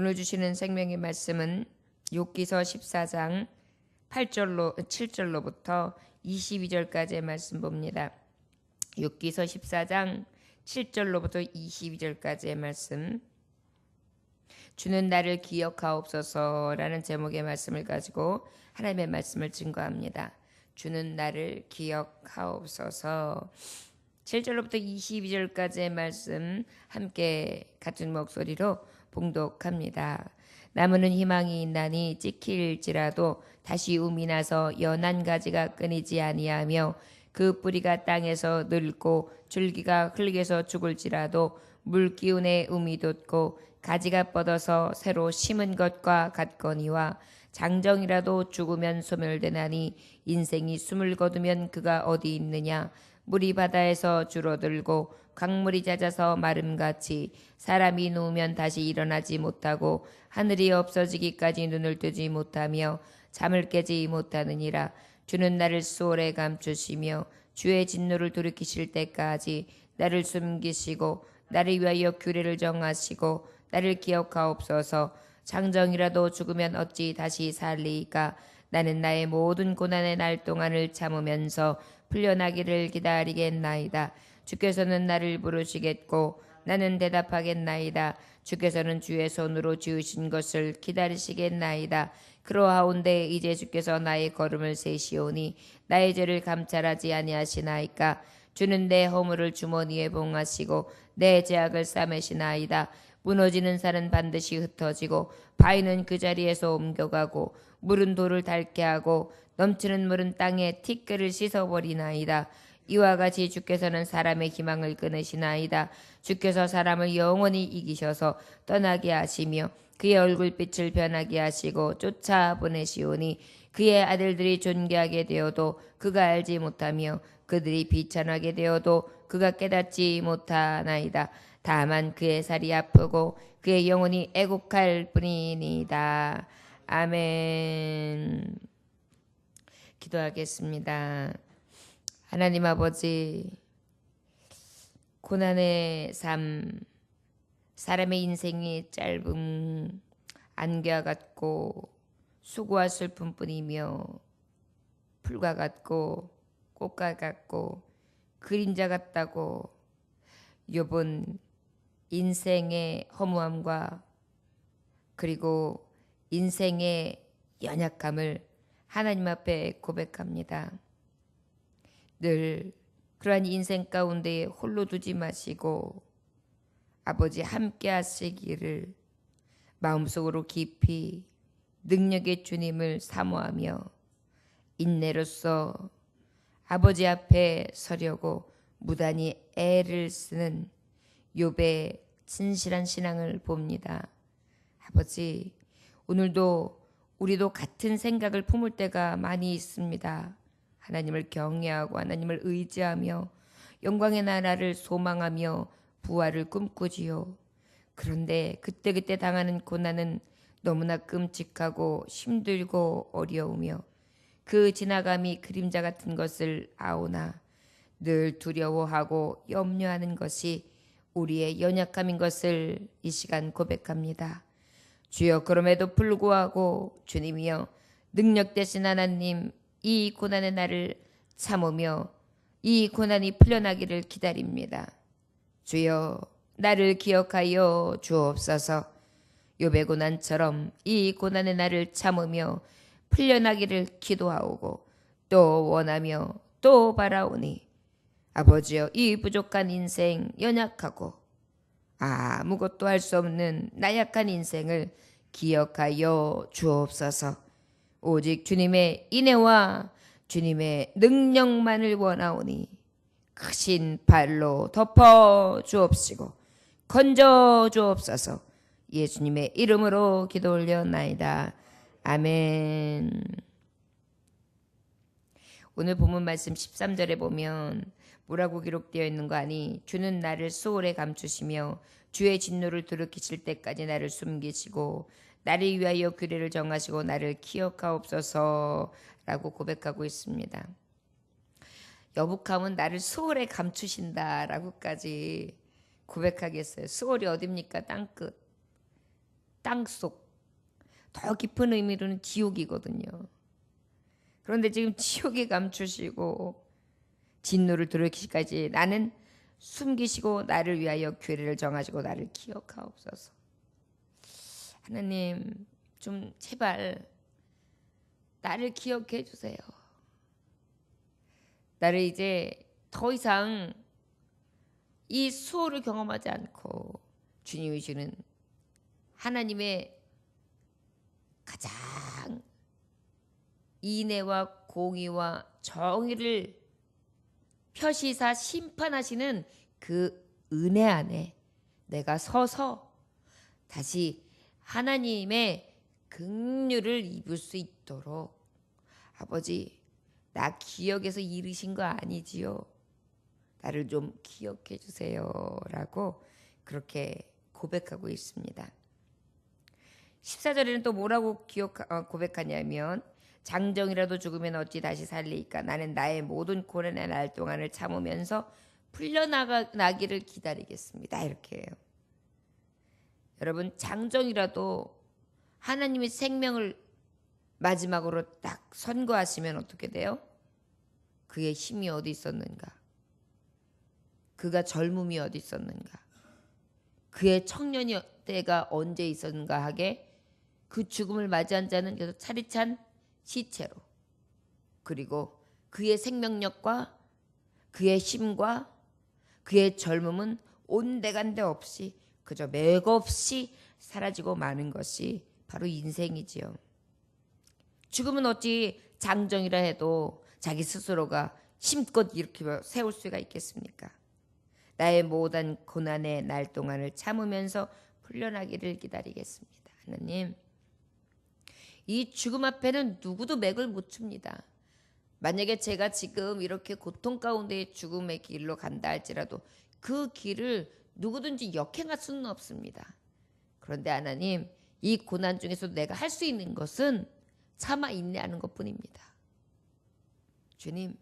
오늘 주시는 생명의 말씀은 욥기서 14장 8절로 7절로부터 22절까지의 말씀 봅니다. 욥기서 14장 7절로부터 22절까지의 말씀. 주는 나를 기억하옵소서라는 제목의 말씀을 가지고 하나님의 말씀을 증거합니다. 주는 나를 기억하옵소서. 7절로부터 22절까지의 말씀 함께 같은 목소리로 봉독합니다. 나무는 희망이 있나니 찍힐지라도 다시 um이 나서 연한 가지가 끊이지 아니하며 그 뿌리가 땅에서 늙고 줄기가 흙에서 죽을지라도 물 기운에 um이 돋고 가지가 뻗어서 새로 심은 것과 같거니와 장정이라도 죽으면 소멸되나니 인생이 숨을 거두면 그가 어디 있느냐? 물이 바다에서 줄어들고 강물이 잦아서 마름같이 사람이 누우면 다시 일어나지 못하고 하늘이 없어지기까지 눈을 뜨지 못하며 잠을 깨지 못하느니라. 주는 나를 수월에 감추시며 주의 진노를 돌이키실 때까지 나를 숨기시고 나를 위하여 규례를 정하시고 나를 기억하옵소서 장정이라도 죽으면 어찌 다시 살리이까 나는 나의 모든 고난의 날 동안을 참으면서 풀려나기를 기다리겠나이다. 주께서는 나를 부르시겠고 나는 대답하겠나이다. 주께서는 주의 손으로 지으신 것을 기다리시겠나이다. 그러하온데 이제 주께서 나의 걸음을 세시오니 나의 죄를 감찰하지 아니하시나이까 주는 내 허물을 주머니에 봉하시고 내 죄악을 싸매시나이다. 무너지는 산은 반드시 흩어지고 바위는 그 자리에서 옮겨가고 물은 돌을 닳게 하고 넘치는 물은 땅에 티끌을 씻어버리나이다. 이와 같이 주께서는 사람의 희망을 끊으시나이다. 주께서 사람을 영원히 이기셔서 떠나게 하시며 그의 얼굴빛을 변하게 하시고 쫓아 보내시오니 그의 아들들이 존귀하게 되어도 그가 알지 못하며 그들이 비천하게 되어도 그가 깨닫지 못하나이다. 다만 그의 살이 아프고 그의 영혼이 애곡할 뿐이니이다. 아멘. 기도하겠습니다. 하나님 아버지, 고난의 삶, 사람의 인생이 짧은 안개와 같고 수고와 슬픔뿐이며 풀과 같고 꽃과 같고 그림자 같다고 욥은 인생의 허무함과 그리고 인생의 연약함을 하나님 앞에 고백합니다. 늘 그러한 인생 가운데 홀로 두지 마시고 아버지 함께 하시기를 마음속으로 깊이 능력의 주님을 사모하며 인내로서 아버지 앞에 서려고 무단히 애를 쓰는 욥의 진실한 신앙을 봅니다. 아버지, 오늘도 우리도 같은 생각을 품을 때가 많이 있습니다. 하나님을 경외하고 하나님을 의지하며 영광의 나라를 소망하며 부활을 꿈꾸지요. 그런데 그때그때 당하는 고난은 너무나 끔찍하고 힘들고 어려우며 그 지나감이 그림자 같은 것을 아오나 늘 두려워하고 염려하는 것이 우리의 연약함인 것을 이 시간 고백합니다. 주여 그럼에도 불구하고 주님이여 능력 되신 하나님 이 고난의 날을 참으며 이 고난이 풀려나기를 기다립니다. 주여 나를 기억하여 주옵소서. 요배 고난처럼 이 고난의 날을 참으며 풀려나기를 기도하오고 또 원하며 또 바라오니 아버지여 이 부족한 인생 연약하고 아무것도 할 수 없는 나약한 인생을 기억하여 주옵소서. 오직 주님의 인애와 주님의 능력만을 원하오니 크신 발로 덮어 주옵시고 건져 주옵소서. 예수님의 이름으로 기도 올려나이다. 아멘. 오늘 본문 말씀 13절에 보면 뭐라고 기록되어 있는 거 아니? 주는 나를 소홀에 감추시며 주의 진노를 돌이키실 때까지 나를 숨기시고 나를 위하여 규례를 정하시고 나를 기억하옵소서라고 고백하고 있습니다. 여북함은 나를 소홀에 감추신다라고까지 고백하겠어요. 수월이 어딥니까? 땅끝. 땅속 더 깊은 의미로는 지옥이거든요. 그런데 지금 지옥에 감추시고 진노를 들으시기까지 나는 숨기시고 나를 위하여 괴를 정하시고 나를 기억하옵소서. 하나님 좀 제발 나를 기억해 주세요. 나를 이제 더 이상 이 수호를 경험하지 않고 주님이 주는 하나님의 가장 인애와 공의와 정의를 표시사 심판하시는 그 은혜 안에 내가 서서 다시 하나님의 긍휼을 입을 수 있도록 아버지 나 기억에서 잃으신 거 아니지요. 나를 좀 기억해 주세요라고 그렇게 고백하고 있습니다. 14절에는 또 뭐라고 기억 어, 고백하냐면 장정이라도 죽으면 어찌 다시 살리까 나는 나의 모든 고난의 날 동안을 참으면서 풀려나기를 기다리겠습니다. 이렇게 해요. 여러분 장정이라도 하나님의 생명을 마지막으로 딱 선고하시면 어떻게 돼요? 그의 힘이 어디 있었는가? 그가 젊음이 어디 있었는가? 그의 청년이 때가 언제 있었는가 하게 그 죽음을 맞이한 자는 계속 차리찬 시체로 그리고 그의 생명력과 그의 힘과 그의 젊음은 온데간데 없이 그저 맥없이 사라지고 마는 것이 바로 인생이지요. 죽음은 어찌 장정이라 해도 자기 스스로가 힘껏 일으켜 세울 수가 있겠습니까? 나의 모든 고난의 날 동안을 참으면서 풀려나기를 기다리겠습니다. 하나님, 이 죽음 앞에는 누구도 맥을 못 춥니다. 만약에 제가 지금 이렇게 고통 가운데 죽음의 길로 간다 할지라도 그 길을 누구든지 역행할 수는 없습니다. 그런데 하나님, 이 고난 중에서 내가 할 수 있는 것은 참아 인내하는 것 뿐입니다. 주님,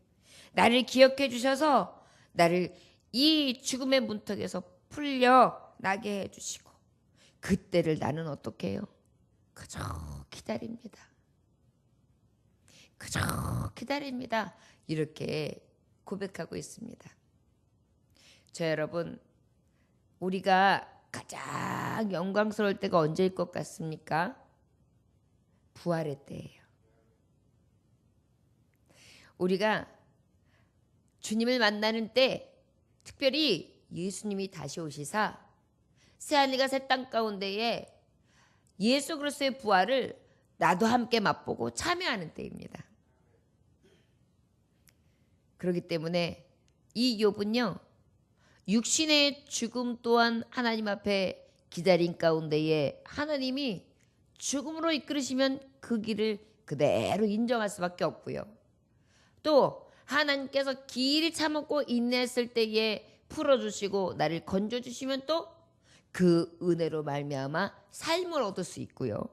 나를 기억해 주셔서 나를 이 죽음의 문턱에서 풀려 나게 해 주시고 그때를 나는 어떻게 해요? 그저 기다립니다. 그저 기다립니다. 이렇게 고백하고 있습니다. 저 여러분, 우리가 가장 영광스러울 때가 언제일 것 같습니까? 부활의 때예요. 우리가 주님을 만나는 때 특별히 예수님이 다시 오시사 새하늘과 새 땅 가운데에 예수 그리스도의 부활을 나도 함께 맛보고 참여하는 때입니다. 그렇기 때문에 이 욥은요 육신의 죽음 또한 하나님 앞에 기다린 가운데에 하나님이 죽음으로 이끌으시면 그 길을 그대로 인정할 수밖에 없고요. 또 하나님께서 길이 참았고 인내했을 때에 풀어주시고 나를 건져주시면 또 그 은혜로 말미암아 삶을 얻을 수 있고요.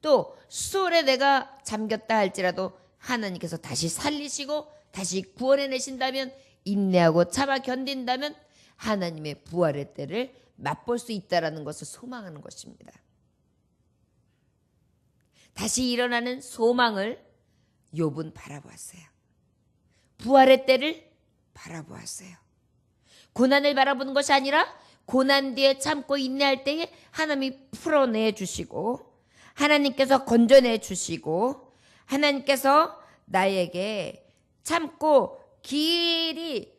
또 수월에 내가 잠겼다 할지라도 하나님께서 다시 살리시고 다시 구원해 내신다면 인내하고 참아 견딘다면 하나님의 부활의 때를 맛볼 수 있다라는 것을 소망하는 것입니다. 다시 일어나는 소망을 욥은 바라보았어요. 부활의 때를 바라보았어요. 고난을 바라보는 것이 아니라 고난 뒤에 참고 인내할 때에 하나님이 풀어내 주시고 하나님께서 건져내 주시고 하나님께서 나에게 참고 길이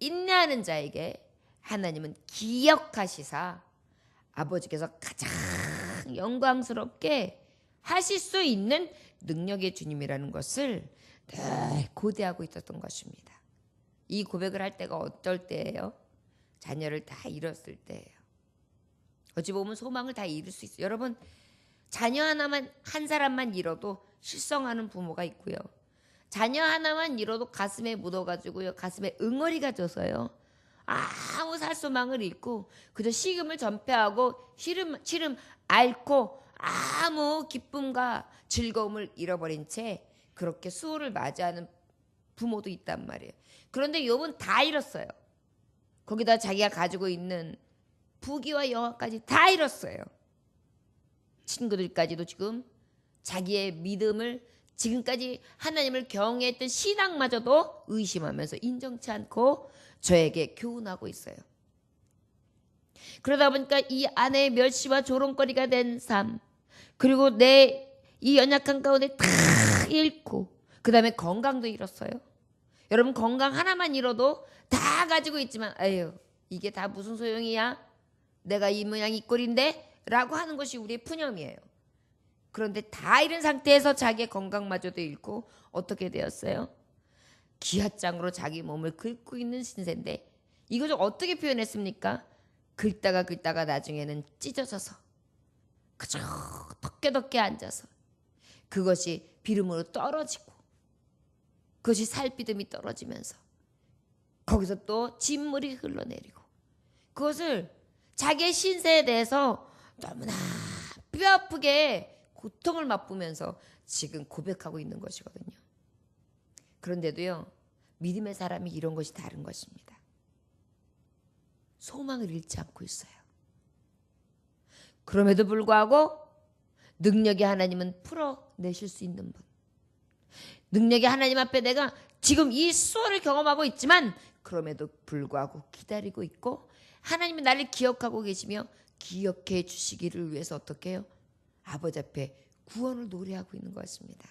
인내하는 자에게 하나님은 기억하시사 아버지께서 가장 영광스럽게 하실 수 있는 능력의 주님이라는 것을 늘 고대하고 있었던 것입니다. 이 고백을 할 때가 어떨 때예요? 자녀를 다 잃었을 때예요. 어찌 보면 소망을 다 잃을 수 있어요. 여러분 자녀 하나만 한 사람만 잃어도 실성하는 부모가 있고요. 자녀 하나만 잃어도 가슴에 묻어가지고요. 가슴에 응어리가 져서요. 아무 살 소망을 잃고 그저 식음을 전폐하고 시름 시름 앓고 아무 기쁨과 즐거움을 잃어버린 채 그렇게 수호를 맞이하는 부모도 있단 말이에요. 그런데 욥은 다 잃었어요. 거기다 자기가 가지고 있는 부귀와 영화까지 다 잃었어요. 친구들까지도 지금 자기의 믿음을 지금까지 하나님을 경외했던 신앙마저도 의심하면서 인정치 않고 저에게 교훈하고 있어요. 그러다 보니까 이 아내의 멸시와 조롱거리가 된 삶, 그리고 내 이 연약한 가운데 다 잃고, 그 다음에 건강도 잃었어요. 여러분 건강 하나만 잃어도 다 가지고 있지만, 아유 이게 다 무슨 소용이야? 내가 이 모양 이 꼴인데? 라고 하는 것이 우리의 푸념이에요. 그런데 다 잃은 상태에서 자기의 건강마저도 잃고 어떻게 되었어요? 기아장으로 자기 몸을 긁고 있는 신세인데 이것을 어떻게 표현했습니까? 긁다가 긁다가 나중에는 찢어져서 그저 덕게덕게 앉아서 그것이 비름으로 떨어지고 그것이 살비듬이 떨어지면서 거기서 또 진물이 흘러내리고 그것을 자기의 신세에 대해서 너무나 뼈아프게 고통을 맛보면서 지금 고백하고 있는 것이거든요. 그런데도요, 믿음의 사람이 이런 것이 다른 것입니다. 소망을 잃지 않고 있어요. 그럼에도 불구하고 능력이 하나님은 풀어내실 수 있는 분. 능력이 하나님 앞에 내가 지금 이 수월을 경험하고 있지만 그럼에도 불구하고 기다리고 있고 하나님이 나를 기억하고 계시며 기억해 주시기를 위해서 어떻게 해요? 아버지 앞에 구원을 노래하고 있는 것입니다.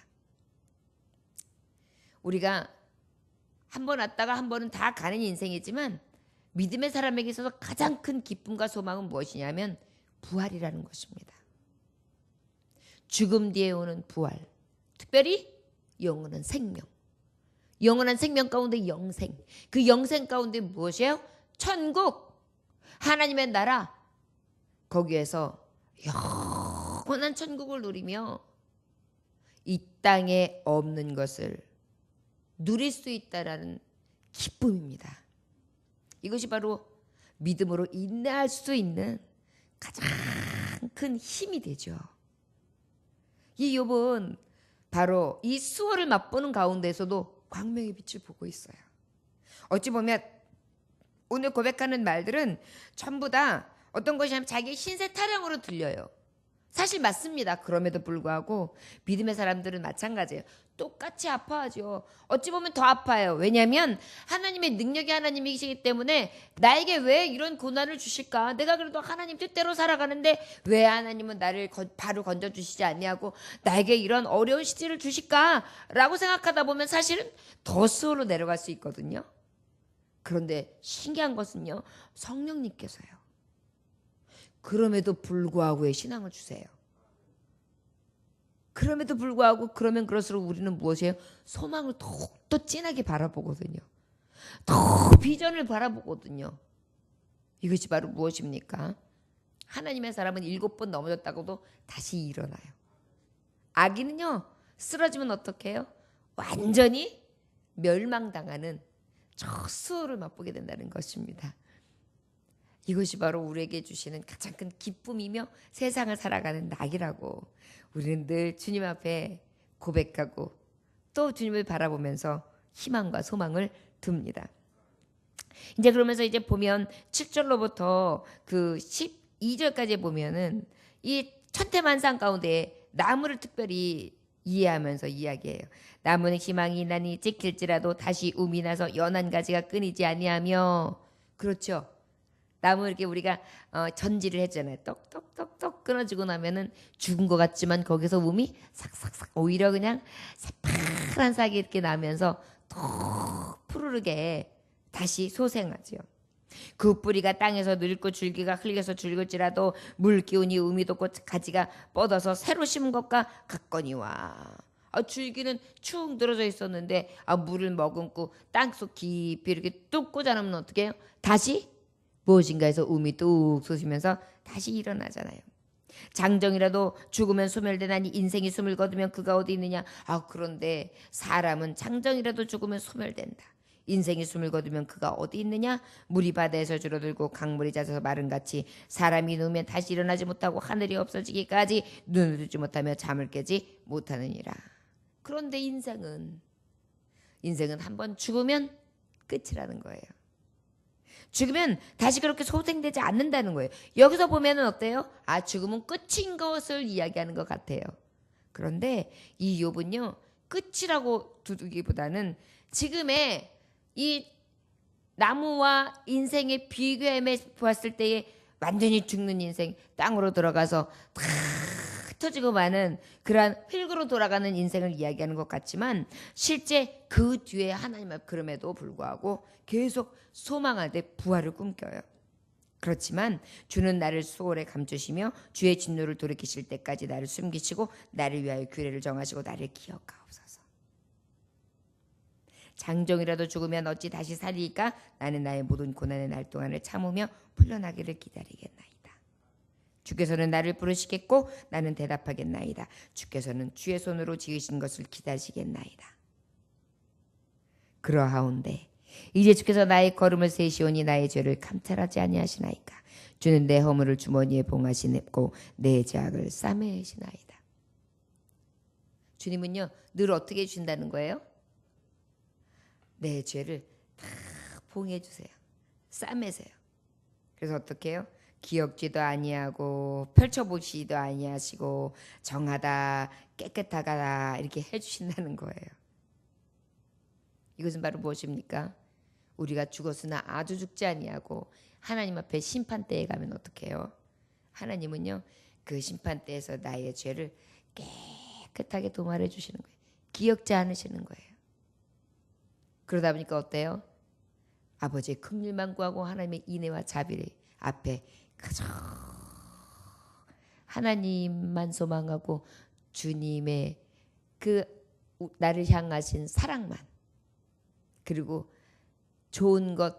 우리가 한 번 왔다가 한 번은 다 가는 인생이지만 믿음의 사람에게 있어서 가장 큰 기쁨과 소망은 무엇이냐면 부활이라는 것입니다. 죽음 뒤에 오는 부활. 특별히 영원한 생명. 영원한 생명 가운데 영생. 그 영생 가운데 무엇이에요? 천국. 하나님의 나라. 거기에서 영원한 천국을 누리며 이 땅에 없는 것을 누릴 수 있다라는 기쁨입니다. 이것이 바로 믿음으로 인내할 수 있는 가장 큰 힘이 되죠. 이 욥은 바로 이 수월을 맛보는 가운데서도 광명의 빛을 보고 있어요. 어찌 보면 오늘 고백하는 말들은 전부 다 어떤 것이냐면 자기 신세 타령으로 들려요. 사실 맞습니다. 그럼에도 불구하고 믿음의 사람들은 마찬가지예요. 똑같이 아파하죠. 어찌 보면 더 아파요. 왜냐하면 하나님의 능력이 하나님이시기 때문에 나에게 왜 이런 고난을 주실까? 내가 그래도 하나님 뜻대로 살아가는데 왜 하나님은 나를 바로 건져 주시지 않냐고 나에게 이런 어려운 시기를 주실까?라고 생각하다 보면 사실은 더 수월로 내려갈 수 있거든요. 그런데 신기한 것은요. 성령님께서요. 그럼에도 불구하고의 신앙을 주세요. 그럼에도 불구하고 그러면 그럴수록 우리는 무엇이에요? 소망을 더욱더 진하게 바라보거든요. 더 비전을 바라보거든요. 이것이 바로 무엇입니까? 하나님의 사람은 일곱 번 넘어졌다고도 다시 일어나요. 아기는요, 쓰러지면 어떻게 해요? 완전히 멸망당하는 저 수호를 맛보게 된다는 것입니다. 이것이 바로 우리에게 주시는 가장 큰 기쁨이며 세상을 살아가는 낙이라고 우리는 늘 주님 앞에 고백하고 또 주님을 바라보면서 희망과 소망을 둡니다. 이제 그러면서 이제 보면 7절로부터 그 12절까지 보면은 이 천태만상 가운데 나무를 특별히 이해하면서 이야기해요. 나무는 희망이 있나니 찍힐지라도 다시 우미 나서 연한 가지가 끊이지 아니하며 그렇죠. 나무 이렇게 우리가 어, 전지를 했잖아요. 똑똑똑똑 끊어지고 나면은 죽은 것 같지만 거기서 몸이 삭삭삭 오히려 그냥 새파란 싹이 이렇게 나면서 더 푸르르게 다시 소생하지요. 그 뿌리가 땅에서 늙고 줄기가 흘려서 죽을지라도 물 기운이 우미 돋고 가지가 뻗어서 새로 심은 것과 같거니와 아, 줄기는 축 늘어져 있었는데 아, 물을 머금고 땅속 깊이 이렇게 뚝 꽂아놓으면 어떻게 해요? 다시 무엇인가에서 um이 뚝 솟으면서 다시 일어나잖아요. 장정이라도 죽으면 소멸되나니 인생이 숨을 거두면 그가 어디 있느냐? 아 그런데 사람은 장정이라도 죽으면 소멸된다. 인생이 숨을 거두면 그가 어디 있느냐? 물이 바다에서 줄어들고 강물이 잦아서 마른 같이 사람이 누우면 다시 일어나지 못하고 하늘이 없어지기까지 눈을 뜨지 못하며 잠을 깨지 못하느니라. 그런데 인생은 인생은 한 번 죽으면 끝이라는 거예요. 죽으면 다시 그렇게 소생되지 않는다는 거예요. 여기서 보면은 어때요? 아, 죽음은 끝인 것을 이야기하는 것 같아요. 그런데 이 욥은요, 끝이라고 두기보다는 지금의 이 나무와 인생의 비교해 보았을 때에 완전히 죽는 인생, 땅으로 들어가서 다 흩어지고 마는 그러한 흙으로 돌아가는 인생을 이야기하는 것 같지만 실제 그 뒤에 하나님 앞 그럼에도 불구하고 계속 소망하되 부활을 꿈꿔요. 그렇지만 주는 나를 수월에 감추시며 주의 진노를 돌이키실 때까지 나를 숨기시고 나를 위하여 규례를 정하시고 나를 기억하옵소서. 장정이라도 죽으면 어찌 다시 살리까 나는 나의 모든 고난의 날 동안을 참으며 풀려나기를 기다리겠나이다. 주께서는 나를 부르시겠고 나는 대답하겠나이다. 주께서는 주의 손으로 지으신 것을 기다시겠나이다. 그러하온데 이제 주께서 나의 걸음을 세시오니 나의 죄를 감찰하지 아니하시나이까. 주는 내 허물을 주머니에 봉하시고 내 죄악을 싸매시나이다. 주님은요 늘 어떻게 해주신다는 거예요? 내 죄를 다 봉해 주세요. 싸매세요. 그래서 어떻게 해요? 기억지도 아니하고 펼쳐보시지도 아니하시고 정하다 깨끗하다 이렇게 해주신다는 거예요. 이것은 바로 무엇입니까? 우리가 죽었으나 아주 죽지 아니하고 하나님 앞에 심판대에 가면 어떡해요? 하나님은요 그 심판대에서 나의 죄를 깨끗하게 도말해 주시는 거예요. 기억지 않으시는 거예요. 그러다 보니까 어때요? 아버지의 긍휼만 구하고 하나님의 인애와 자비를 앞에 그저 하나님만 소망하고 주님의 그 나를 향하신 사랑만 그리고 좋은 것,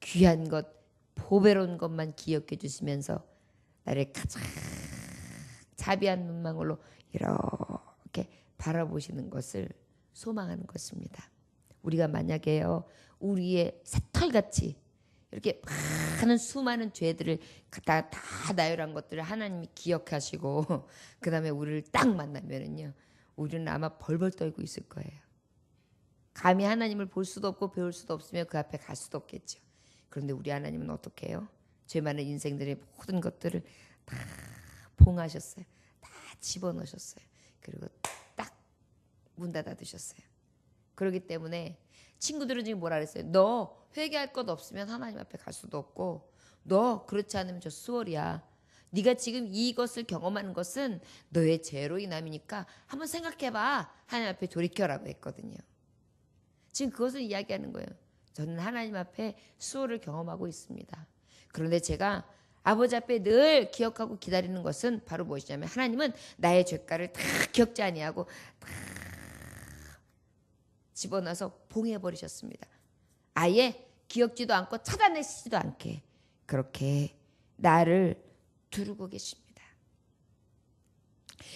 귀한 것, 보배로운 것만 기억해 주시면서 나를 가장 자비한 눈망울로 이렇게 바라보시는 것을 소망하는 것입니다. 우리가 만약에요, 우리의 새털같이 이렇게 많은 수많은 죄들을 다, 다 나열한 것들을 하나님이 기억하시고 그 다음에 우리를 딱 만나면은요 우리는 아마 벌벌 떨고 있을 거예요. 감히 하나님을 볼 수도 없고 배울 수도 없으며 그 앞에 갈 수도 없겠죠. 그런데 우리 하나님은 어떻게 해요? 죄 많은 인생들의 모든 것들을 다 봉하셨어요. 다 집어넣으셨어요. 그리고 딱 문 닫아 두셨어요. 그렇기 때문에 친구들은 지금 뭐라 그랬어요? 너 회개할 것 없으면 하나님 앞에 갈 수도 없고 너 그렇지 않으면 저 수월이야. 네가 지금 이것을 경험하는 것은 너의 죄로 인함이니까 한번 생각해봐. 하나님 앞에 돌이켜라고 했거든요. 지금 그것을 이야기하는 거예요. 저는 하나님 앞에 수호를 경험하고 있습니다. 그런데 제가 아버지 앞에 늘 기억하고 기다리는 것은 바로 무엇이냐면 하나님은 나의 죄가를 다 기억지 아니하고 다 집어넣어서 봉해 버리셨습니다. 아예 기억지도 않고 찾아내시지도 않게 그렇게 나를 두르고 계십니다.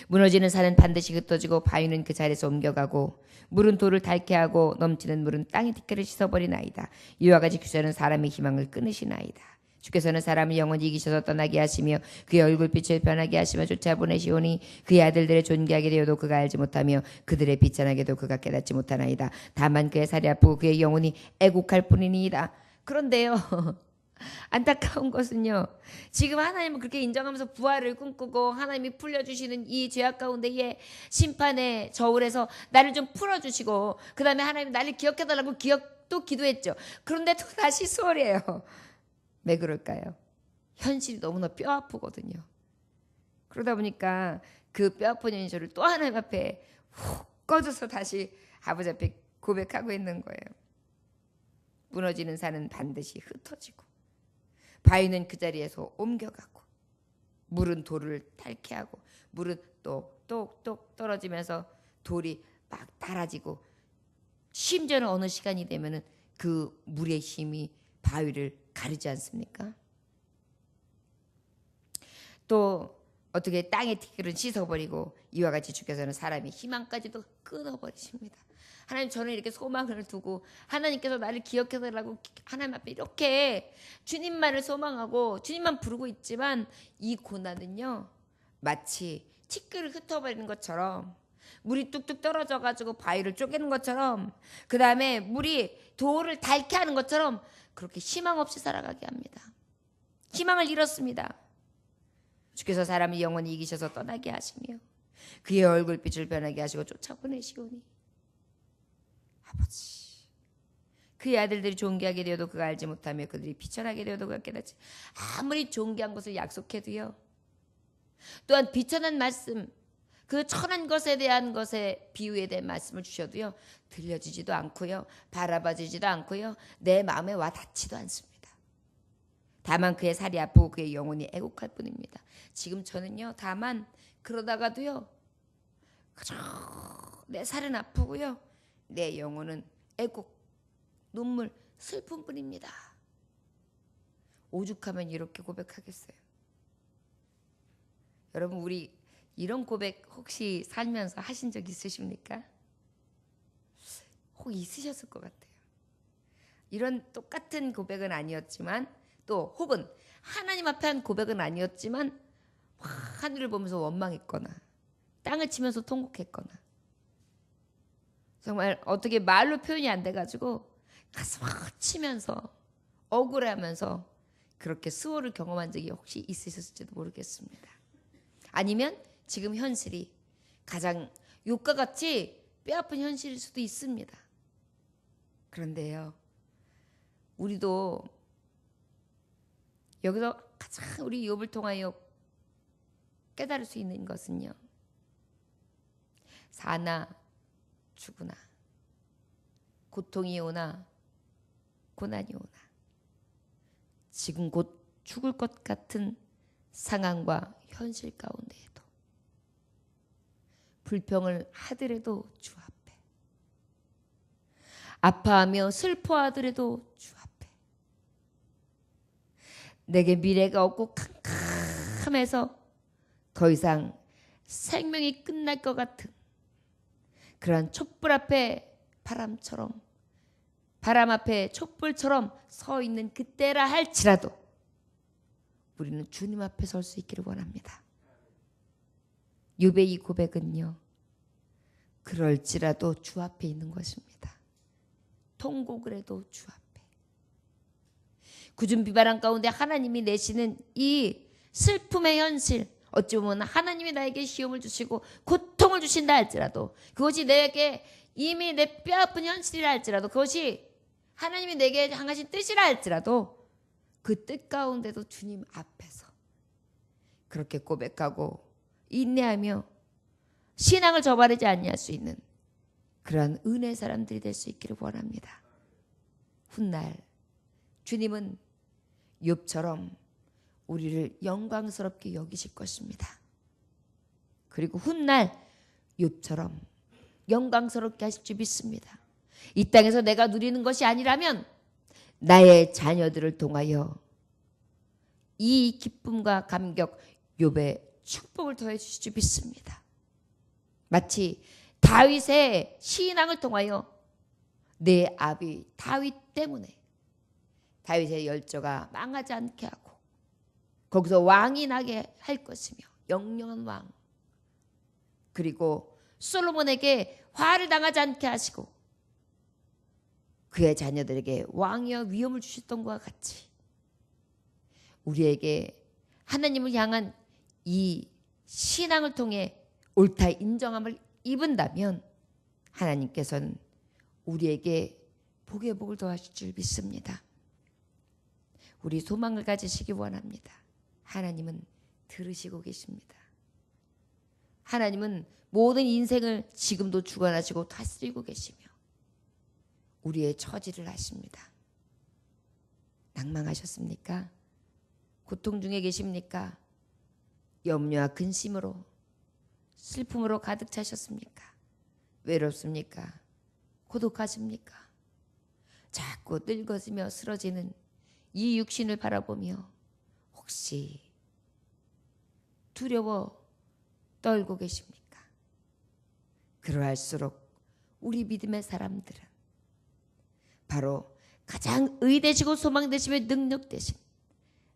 무너지는 산은 반드시 흩어지고 바위는 그 자리에서 옮겨가고 물은 돌을 닳게 하고 넘치는 물은 땅의 티끌을 씻어버리나이다. 이와 같이 주셔는 사람의 희망을 끊으시나이다. 주께서는 사람을 영원히 이기셔서 떠나게 하시며 그의 얼굴빛을 변하게 하시며 쫓아보내시오니 그의 아들들의 존귀하게 되어도 그가 알지 못하며 그들의 비천하게도 그가 깨닫지 못하나이다. 다만 그의 살이 아프고 그의 영혼이 애곡할 뿐이니이다. 그런데요. 안타까운 것은요. 지금 하나님은 그렇게 인정하면서 부활을 꿈꾸고 하나님이 풀려주시는 이 죄악 가운데에 심판의 저울에서 나를 좀 풀어주시고 그 다음에 하나님 나를 기억해달라고 기억도 기도했죠. 그런데 또 다시 수월이에요. 왜 그럴까요? 현실이 너무나 뼈 아프거든요. 그러다 보니까 그 뼈 아픈 현실을 또 하나님 앞에 훅 꺼져서 다시 아버지 앞에 고백하고 있는 거예요. 무너지는 산은 반드시 흩어지고 바위는 그 자리에서 옮겨가고 물은 돌을 닳게 하고 물은 똑똑똑 떨어지면서 돌이 막 달아지고 심지어는 어느 시간이 되면은 그 물의 힘이 바위를 가르지 않습니까? 또 어떻게 땅의 티끌은 씻어버리고 이와 같이 주께서는 사람의 희망까지도 끊어버리십니다. 하나님 저는 이렇게 소망을 두고 하나님께서 나를 기억해달라고 하나님 앞에 이렇게 주님만을 소망하고 주님만 부르고 있지만 이 고난은요 마치 티끌을 흩어버리는 것처럼 물이 뚝뚝 떨어져 가지고 바위를 쪼개는 것처럼 그 다음에 물이 돌을 닳게 하는 것처럼 그렇게 희망 없이 살아가게 합니다. 희망을 잃었습니다. 주께서 사람의 영혼이 이기셔서 떠나게 하시며 그의 얼굴빛을 변하게 하시고 쫓아보내시오니 아버지 그의 아들들이 존귀하게 되어도 그가 알지 못하며 그들이 비천하게 되어도 그가 깨닫지 아무리 존귀한 것을 약속해도요 또한 비천한 말씀 그 천한 것에 대한 것에 비유에 대한 말씀을 주셔도요 들려지지도 않고요 바라봐지지도 않고요 내 마음에 와 닿지도 않습니다. 다만 그의 살이 아프고 그의 영혼이 애곡할 뿐입니다. 지금 저는요 다만 그러다가도요 그저 내 살은 아프고요 내 영혼은 애곡 눈물 슬픔 뿐입니다. 오죽하면 이렇게 고백하겠어요. 여러분 우리 이런 고백 혹시 살면서 하신 적 있으십니까? 혹 있으셨을 것 같아요. 이런 똑같은 고백은 아니었지만 또 혹은 하나님 앞에 한 고백은 아니었지만 하늘을 보면서 원망했거나 땅을 치면서 통곡했거나 정말 어떻게 말로 표현이 안 돼가지고 가슴 치면서 억울해하면서 그렇게 수호를 경험한 적이 혹시 있으셨을지도 모르겠습니다. 아니면 지금 현실이 가장 욕과 같이 뼈아픈 현실일 수도 있습니다. 그런데요, 우리도 여기서 가장 우리 욥을 통하여 깨달을 수 있는 것은요, 사나 죽으나 고통이 오나 고난이 오나 지금 곧 죽을 것 같은 상황과 현실 가운데에도 불평을 하더라도 주 앞에 아파하며 슬퍼하더라도 주 앞에 내게 미래가 없고 캄캄해서 더 이상 생명이 끝날 것 같은 그러한 촛불 앞에 바람처럼 바람 앞에 촛불처럼 서 있는 그때라 할지라도 우리는 주님 앞에 설 수 있기를 원합니다. 유배이 고백은요. 그럴지라도 주 앞에 있는 것입니다. 통곡을 해도 주 앞에. 굳은 비바람 가운데 하나님이 내시는 이 슬픔의 현실 어찌 보면 하나님이 나에게 시험을 주시고 고통을 주신다 할지라도 그것이 내게 이미 내 뼈 아픈 현실이라 할지라도 그것이 하나님이 내게 향하신 뜻이라 할지라도 그 뜻 가운데도 주님 앞에서 그렇게 고백하고 인내하며 신앙을 저버리지 아니할 수 있는 그러한 은혜 사람들이 될 수 있기를 원합니다. 훗날 주님은 욥처럼 우리를 영광스럽게 여기실 것입니다. 그리고 훗날 욥처럼 영광스럽게 하실 줄 믿습니다. 이 땅에서 내가 누리는 것이 아니라면 나의 자녀들을 통하여 이 기쁨과 감격 욥의 축복을 더해 주실 줄 믿습니다. 마치 다윗의 신앙을 통하여 내 아비 다윗 때문에 다윗의 열조가 망하지 않게 하고 거기서 왕이 나게 할 것이며 영영한 왕 그리고 솔로몬에게 화를 당하지 않게 하시고 그의 자녀들에게 왕이여 위엄을 주셨던 것과 같이 우리에게 하나님을 향한 이 신앙을 통해 옳다 인정함을 입은다면 하나님께서는 우리에게 복의 복을 더하실 줄 믿습니다. 우리 소망을 가지시기 원합니다. 하나님은 들으시고 계십니다. 하나님은 모든 인생을 지금도 주관하시고 다스리고 계시며 우리의 처지를 아십니다. 낭망하셨습니까? 고통 중에 계십니까? 염려와 근심으로 슬픔으로 가득 차셨습니까? 외롭습니까? 고독하십니까? 자꾸 늙어지며 쓰러지는 이 육신을 바라보며 혹시 두려워 떨고 계십니까? 그러할수록 우리 믿음의 사람들은 바로 가장 의되시고 소망되시며 능력되신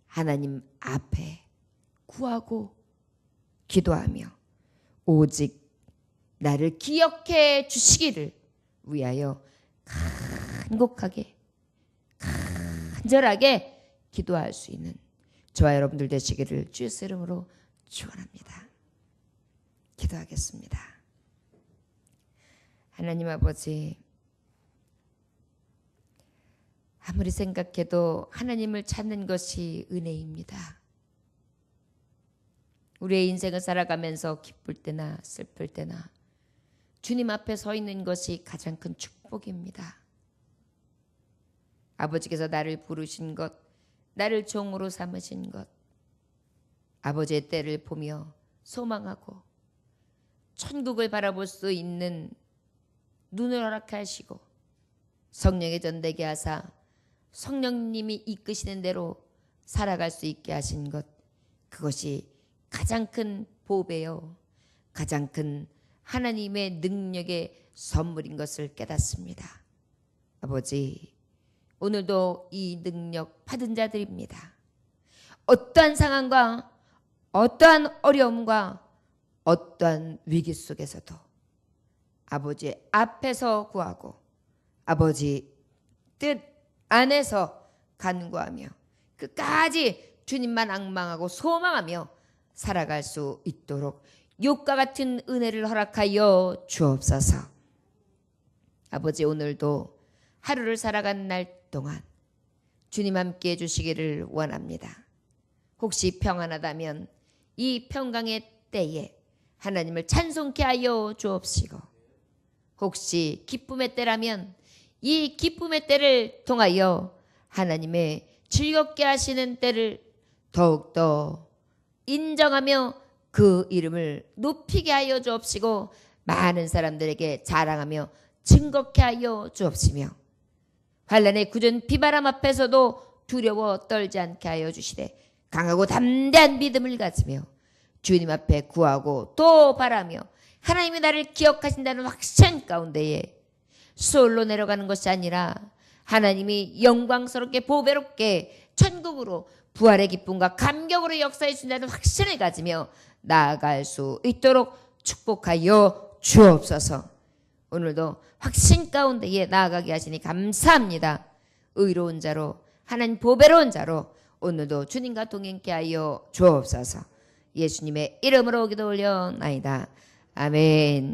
하나님 앞에 구하고 기도하며 오직 나를 기억해 주시기를 위하여 간곡하게 간절하게 기도할 수 있는 저와 여러분들 되시기를 주의 이름으로 축원합니다. 기도하겠습니다. 하나님 아버지 아무리 생각해도 하나님을 찾는 것이 은혜입니다. 우리의 인생을 살아가면서 기쁠 때나 슬플 때나 주님 앞에 서 있는 것이 가장 큰 축복입니다. 아버지께서 나를 부르신 것, 나를 종으로 삼으신 것, 아버지의 때를 보며 소망하고 천국을 바라볼 수 있는 눈을 허락하시고 성령의 전되게 하사 성령님이 이끄시는 대로 살아갈 수 있게 하신 것 그것이 가장 큰 보배요 가장 큰 하나님의 능력의 선물인 것을 깨닫습니다. 아버지 오늘도 이 능력 받은 자들입니다. 어떠한 상황과 어떠한 어려움과 어떠한 위기 속에서도 아버지 앞에서 구하고 아버지 뜻 안에서 간구하며 끝까지 주님만 악망하고 소망하며 살아갈 수 있도록 욕과 같은 은혜를 허락하여 주옵소서. 아버지 오늘도 하루를 살아간 날 동안 주님 함께 해주시기를 원합니다. 혹시 평안하다면 이 평강의 때에 하나님을 찬송케 하여 주옵시고 혹시 기쁨의 때라면 이 기쁨의 때를 통하여 하나님의 즐겁게 하시는 때를 더욱더 인정하며 그 이름을 높이게 하여 주옵시고 많은 사람들에게 자랑하며 증거케 하여 주옵시며 환란의 굳은 비바람 앞에서도 두려워 떨지 않게 하여 주시되 강하고 담대한 믿음을 가지며 주님 앞에 구하고 또 바라며 하나님이 나를 기억하신다는 확신 가운데에 솔로 내려가는 것이 아니라 하나님이 영광스럽게 보배롭게 천국으로 부활의 기쁨과 감격으로 역사해 준다는 확신을 가지며 나아갈 수 있도록 축복하여 주옵소서. 오늘도 확신 가운데에 나아가게 하시니 감사합니다. 의로운 자로 하나님 보배로운 자로 오늘도 주님과 동행케 하여 주옵소서. 예수님의 이름으로 기도 올려나이다. 아멘.